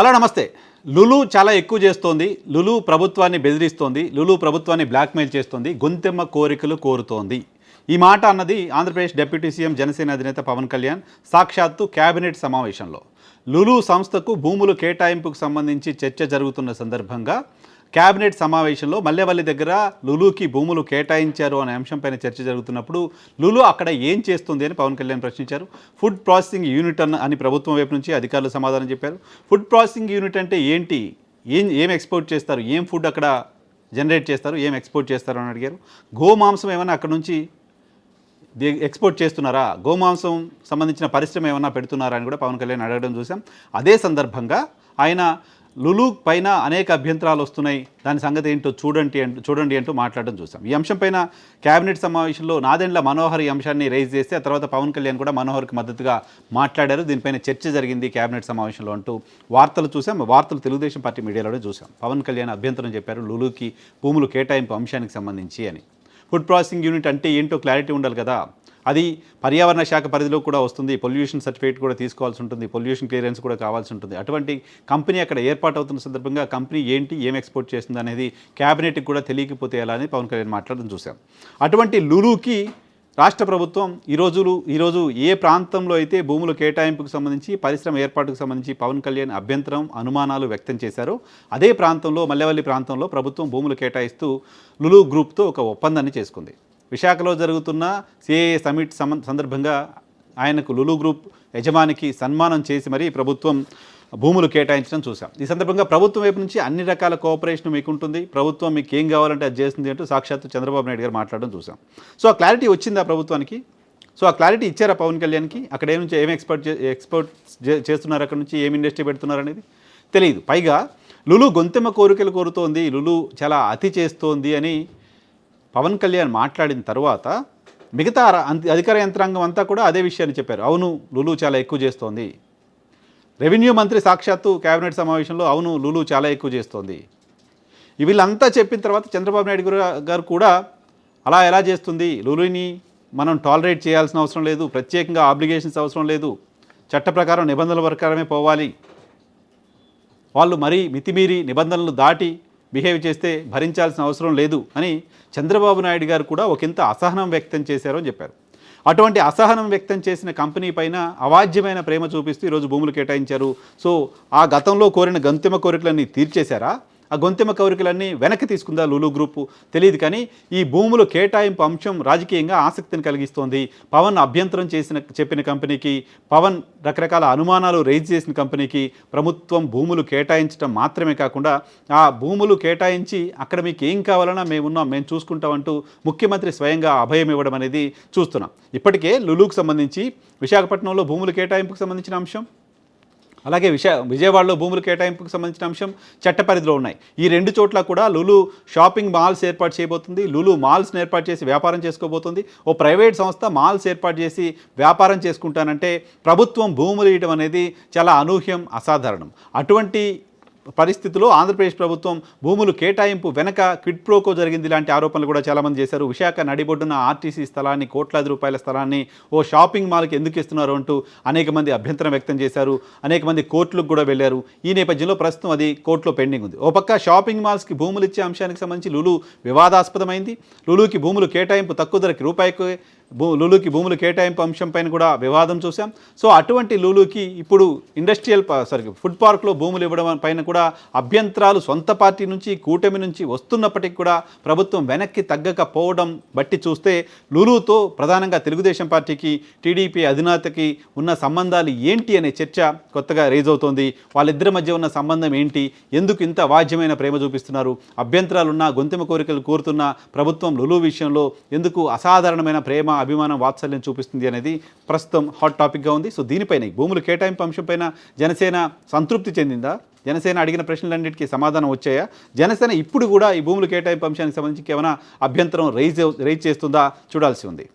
Hello నమస్తే. లులు చాలా ఎక్కువ చేస్తోంది. లులు ప్రభుత్వాన్ని బెదిరిస్తోంది. లులు ప్రభుత్వాన్ని బ్లాక్మెయిల్ చేస్తోంది. గొంతెమ్మ కోరికలు కోరుతోంది. ఈ మాట అన్నది ఆంధ్రప్రదేశ్ డిప్యూటీ సీఎం జనసేన అధినేత పవన్ కళ్యాణ్ సాక్షాత్తు కేబినెట్ సమావేశంలో. లులు సంస్థకు భూములు కేటాయింపుకు సంబంధించి చర్చ జరుగుతున్న సందర్భంగా కేబినెట్ సమావేశంలో మల్లెవల్లి దగ్గర లులుకి భూములు కేటాయించారు అనే అంశంపైన చర్చ జరుగుతున్నప్పుడు లులు అక్కడ ఏం చేస్తుంది అని పవన్ కళ్యాణ్ ప్రశ్నించారు. ఫుడ్ ప్రాసెసింగ్ యూనిట్ అని ప్రభుత్వం వైపు నుంచి అధికారులు సమాధానం చెప్పారు. ఫుడ్ ప్రాసెసింగ్ యూనిట్ అంటే ఏంటి? ఏం ఏం ఎక్స్పోర్ట్ చేస్తారు? ఏం ఫుడ్ అక్కడ జనరేట్ చేస్తారు? ఏం ఎక్స్పోర్ట్ చేస్తారు అని అడిగారు. గోమాంసం ఏమైనా అక్కడ నుంచి ఎక్స్పోర్ట్ చేస్తున్నారా? గోమాంసం సంబంధించిన పరిశ్రమ ఏమైనా పెడుతున్నారా అని కూడా పవన్ కళ్యాణ్ అడగడం చూసాం అదే సందర్భంగా ఆయన లులూక్ పైన అనేక అభ్యంతరాలు వస్తున్నాయి. దాని సంగతి ఏంటో చూడండి అంటూ చూడండి అంటూ మాట్లాడడం చూసాం. ఈ అంశం పైన కేబినెట్ సమావేశంలో నాదెండ్ల మనోహర్ ఈ అంశాన్ని రైజ్ చేస్తే ఆ తర్వాత పవన్ కళ్యాణ్ కూడా మనోహర్కి మద్దతుగా మాట్లాడారు. దీనిపైన చర్చ జరిగింది కేబినెట్ సమావేశంలో అంటూ వార్తలు చూసాం. వార్తలు తెలుగుదేశం పార్టీ మీడియాలో చూసాం. పవన్ కళ్యాణ్ అభ్యంతరం చెప్పారు లులూకి భూములు కేటాయింపు అంశానికి సంబంధించి అని. ఫుడ్ ప్రాసెసింగ్ యూనిట్ అంటే ఏంటో క్లారిటీ ఉండాలి కదా. అది పర్యావరణ శాఖ పరిధిలో కూడా వస్తుంది. పొల్యూషన్ సర్టిఫికేట్ కూడా తీసుకోవాల్సి ఉంటుంది. పొల్యూషన్ క్లియరెన్స్ కూడా కావాల్సి ఉంటుంది. అటువంటి కంపెనీ అక్కడ ఏర్పాటు అవుతున్న సందర్భంగా కంపెనీ ఏంటి ఏం ఎక్స్పోర్ట్ చేస్తుంది అనేది క్యాబినెట్కి కూడా తెలియకపోతే ఎలా అని పవన్ కళ్యాణ్ మాట్లాడడం చూసాం అటువంటి లులుకి రాష్ట్ర ప్రభుత్వం ఈ రోజులు ఈరోజు ఏ ప్రాంతంలో అయితే భూముల కేటాయింపుకు సంబంధించి పరిశ్రమ ఏర్పాటుకు సంబంధించి పవన్ కళ్యాణ్ అభ్యంతరం అనుమానాలు వ్యక్తం చేశారో అదే ప్రాంతంలో మల్లెవల్లి ప్రాంతంలో ప్రభుత్వం భూములు కేటాయిస్తూ లులు గ్రూప్తో ఒక ఒప్పందాన్ని చేసుకుంది. విశాఖలో జరుగుతున్న సిఏఏ సమిట్ సమ సందర్భంగా ఆయనకు లులు గ్రూప్ యజమానికి సన్మానం చేసి మరీ ప్రభుత్వం భూములు కేటాయించడం చూసాం ఈ సందర్భంగా ప్రభుత్వం వైపు నుంచి అన్ని రకాల కోఆపరేషన్ మీకు ఉంటుంది ప్రభుత్వం మీకు ఏం కావాలంటే అది చేస్తుంది అంటూ సాక్షాత్తు చంద్రబాబు నాయుడు గారు మాట్లాడడం చూసాం సో ఆ క్లారిటీ వచ్చిందా ప్రభుత్వానికి? సో ఆ క్లారిటీ ఇచ్చారా పవన్ కళ్యాణ్కి? అక్కడ ఏం నుంచి ఏం ఎక్స్పర్ట్ చే- చే- చేస్తున్నారు? అక్కడ నుంచి ఏం ఇండస్ట్రీ పెడుతున్నారు అనేది తెలియదు. పైగా లులు గొంతెమ్మ కోరికలు కోరుతోంది. లులు చాలా అతి చేస్తోంది అని పవన్ కళ్యాణ్ మాట్లాడిన తర్వాత మిగతా అంత- అధికార యంత్రాంగం అంతా కూడా అదే విషయాన్ని చెప్పారు. అవును లులు చాలా ఎక్కువ చేస్తోంది. రెవెన్యూ మంత్రి సాక్షాత్తు కేబినెట్ సమావేశంలో అవును లులు చాలా ఎక్కువ చేస్తోంది. వీళ్ళంతా చెప్పిన తర్వాత చంద్రబాబు నాయుడు గారు- గారు కూడా అలా ఎలా చేస్తుంది? లులుని మనం టాలరేట్ చేయాల్సిన అవసరం లేదు ప్రత్యేకంగా ఆబ్లిగేషన్స్ అవసరం లేదు చట్ట ప్రకారం నిబంధనల ప్రకారమే పోవాలి. వాళ్ళు మరీ మితిమీరి నిబంధనలు దాటి బిహేవ్ చేస్తే భరించాల్సిన అవసరం లేదు అని చంద్రబాబు నాయుడు గారు కూడా ఒకంత అసహనం వ్యక్తం చేశారని చెప్పారు. అటువంటి అసహనం వ్యక్తం చేసిన కంపెనీ పైన అవాజ్యమైన ప్రేమ చూపిస్తూ ఈరోజు భూములు కేటాయించారు. సో ఆ గతంలో కోరిన గంతిమ కోరికలన్నీ తీర్చేశారా? ఆ గొంతిమ కౌరికలన్నీ వెనక్కి తీసుకుందా లులు గ్రూపు? తెలియదు కానీ ఈ భూములు కేటాయింపు అంశం రాజకీయంగా ఆసక్తిని కలిగిస్తోంది. పవన్ అభ్యంతరం చేసిన చెప్పిన కంపెనీకి పవన్ రకరకాల అనుమానాలు రైజ్ చేసిన కంపెనీకి ప్రభుత్వం భూములు కేటాయించడం మాత్రమే కాకుండా ఆ భూములు కేటాయించి అక్కడ మీకు ఏం కావాలన్నా మేము ఉన్నాం మేము చూసుకుంటామంటూ ముఖ్యమంత్రి స్వయంగా అభయం ఇవ్వడం అనేది చూస్తున్నాం. ఇప్పటికే లులుకు సంబంధించి విశాఖపట్నంలో భూములు కేటాయింపుకు సంబంధించిన అంశం? అలాగే విశా విజయవాడలో భూముల కేటాయింపుకు సంబంధించిన అంశం చట్ట పరిధిలో ఉన్నాయి. ఈ రెండు చోట్ల కూడా లులు షాపింగ్ మాల్స్ ఏర్పాటు చేయబోతుంది. లులు మాల్స్ని ఏర్పాటు చేసి వ్యాపారం చేసుకోబోతుంది. ఓ ప్రైవేట్ సంస్థ మాల్స్ ఏర్పాటు చేసి వ్యాపారం చేసుకుంటానంటే ప్రభుత్వం భూములు ఇవ్వడం అనేది చాలా అనూహ్యం అసాధారణం. అటువంటి పరిస్థితిలో ఆంధ్రప్రదేశ్ ప్రభుత్వం భూములు కేటాయింపు వెనక క్విడ్ ప్రోకో జరిగింది లాంటి ఆరోపణలు కూడా చాలామంది చేశారు. విశాఖ నడిబొడ్డున ఆర్టీసీ స్థలాన్ని కోట్లాది రూపాయల స్థలాన్ని ఓ షాపింగ్ మాల్కి ఎందుకు ఇస్తున్నారు అంటూ అనేక మంది అభ్యంతరం వ్యక్తం చేశారు. అనేక మంది కోర్టులకు కూడా వెళ్ళారు. ఈ నేపథ్యంలో ప్రస్తుతం అది కోర్టులో పెండింగ్ ఉంది. ఓ పక్క షాపింగ్ మాల్స్కి భూములు ఇచ్చే అంశానికి సంబంధించి లులు వివాదాస్పదమైంది. లులుకి భూములు కేటాయింపు తక్కువ ధరకి రూపాయికి భూ లులుకి భూములు కేటాయింపు అంశం పైన కూడా వివాదం చూసాం సో అటువంటి లూలూకి ఇప్పుడు ఇండస్ట్రియల్ సారీ ఫుడ్ పార్క్లో భూములు ఇవ్వడం పైన కూడా అభ్యంతరాలు సొంత పార్టీ నుంచి కూటమి నుంచి వస్తున్నప్పటికీ కూడా ప్రభుత్వం వెనక్కి తగ్గకపోవడం బట్టి చూస్తే లూలూతో ప్రధానంగా తెలుగుదేశం పార్టీకి టీడీపీ అధినేతకి ఉన్న సంబంధాలు ఏంటి అనే చర్చ కొత్తగా రేజ్ అవుతోంది. వాళ్ళిద్దరి మధ్య ఉన్న సంబంధం ఏంటి? ఎందుకు ఇంత వాజ్యమైన ప్రేమ చూపిస్తున్నారు? అభ్యంతరాలున్నా గొంతెమ కోరికలు కోరుతున్న ప్రభుత్వం లులు విషయంలో ఎందుకు అసాధారణమైన ప్రేమ అభిమానం వాత్సల్యం చూపిస్తుంది అనేది ప్రస్తుతం హాట్ టాపిక్గా ఉంది. సో దీనిపైన ఈ భూములు కేటాయింపు అంశంపైన జనసేన సంతృప్తి చెందిందా? జనసేన అడిగిన ప్రశ్నలన్నిటికీ సమాధానం వచ్చాయా? జనసేన ఇప్పుడు కూడా ఈ భూములు కేటాయింపు అంశానికి సంబంధించి ఏమైనా అభ్యంతరం రైజ్ రైజ్ చేస్తుందా? చూడాల్సి ఉంది.